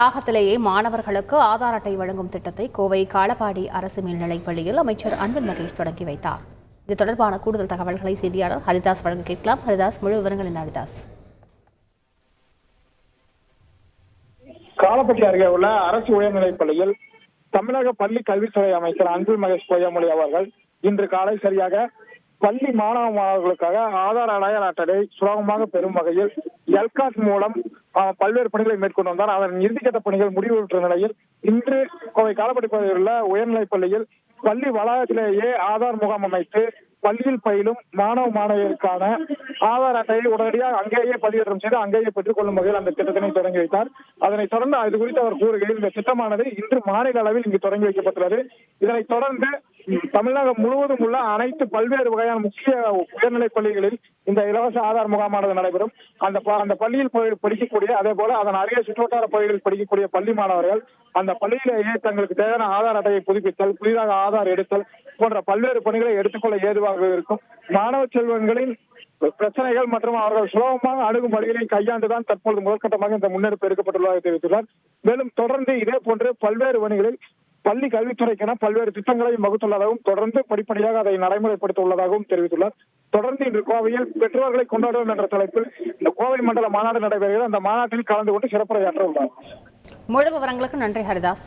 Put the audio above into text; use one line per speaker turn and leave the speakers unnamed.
ஆகத்திலேயே மாணவர்களுக்கு ஆதார் அட்டை வழங்கும் திட்டத்தை கோவை காலப்பாடி அரசு மேல்நிலைப் பள்ளியில் அமைச்சர் அன்பில் மகேஷ் தொடங்கி வைத்தார். இது தொடர்பான கூடுதல் தகவல்களை செய்தியாளர் ஹரிதாஸ் வழங்க கேட்கலாம். ஹரிதாஸ் முழு விவரங்கள் என்ன ஹரிதாஸ்.
காலப்பட்டி அருகே உள்ள அரசு உயர்நிலைப் பள்ளியில் தமிழக பள்ளி கல்வித்துறை அமைச்சர் அன்பில் மகேஷ் பொய்யாமொழி அவர்கள் இன்று காலை சரியாக பள்ளி மாணவ மாணவர்களுக்காக ஆதார் அடையாள அட்டை சுலபமாக பெறும் வகையில் எல்காட் மூலம் பல்வேறு பணிகளை மேற்கொண்டு வந்தார். அதன் இறுதிக்கட்ட பணிகள் முடிவுற்ற நிலையில் இன்று கோவை காலப்படி பகுதியில் உள்ள உயர்நிலைப் பள்ளியில் பள்ளி வளாகத்திலேயே ஆதார் முகாம் அமைத்து பள்ளியில் பயிலும் மாணவ மாணவியருக்கான ஆதார் அட்டையை உடனடியாக அங்கேயே பதிவேற்றம் செய்து அங்கேயே பெற்றுக் கொள்ளும் வகையில் அந்த திட்டத்தினை தொடங்கி வைத்தார். அதனைத் தொடர்ந்து இது குறித்து அவர் கூறுகையில் இந்த திட்டமானது இன்று மாநில அளவில் இங்கு தொடங்கி வைக்கப்பட்டுள்ளது. இதனைத் தொடர்ந்து தமிழகம் முழுவதும் உள்ள அனைத்து பல்வேறு வகையான முக்கிய உயர்நிலைப் பள்ளிகளில் இந்த இலவச ஆதார் முகாமானது நடைபெறும். அந்த ப- அந்த பள்ளியில் படிக்கக்கூடிய அதே போல அதன் அருகே சுற்றுவட்டார பகுதிகளில் படிக்கக்கூடிய பள்ளி மாணவர்கள் அந்த பள்ளியிலேயே தங்களுக்கு தேவையான ஆதார் அட்டையை புதுப்பித்தல் புதிதாக ஆதார் எடுத்தல் போன்ற பல்வேறு பணிகளை எடுத்துக்கொள்ள ஏதுவாக இருக்கும். மாணவ செல்வங்களின் பிரச்சனைகள் மற்றும் அவர்கள் சுலபமாக அணுகும் வழிகளை கையாண்டுதான் தற்போது முதற்கட்டமாக இந்த முன்னெடுப்பு எடுக்கப்பட்டுள்ளதாக தெரிவித்துள்ளார். மேலும் தொடர்ந்து இதே போன்று பல்வேறு பணிகளில் பள்ளி கல்வித்துறைக்கென பல்வேறு திட்டங்களையும் வகுத்துள்ளதாகவும் தொடர்ந்து படிப்படியாக அதை நடைமுறைப்படுத்த உள்ளதாகவும் தெரிவித்துள்ளார். தொடர்ந்து இன்று கோவையில் பெற்றோர்களை கொண்டாடுவோம் என்ற தலைப்பில் இந்த கோவை மண்டல மாநாடு நடைபெறுகிறது. அந்த மாநாட்டில் கலந்து கொண்டு சிறப்புரையாற்ற உள்ளார்
முழு விவரங்களுக்கு நன்றி ஹரிதாஸ்.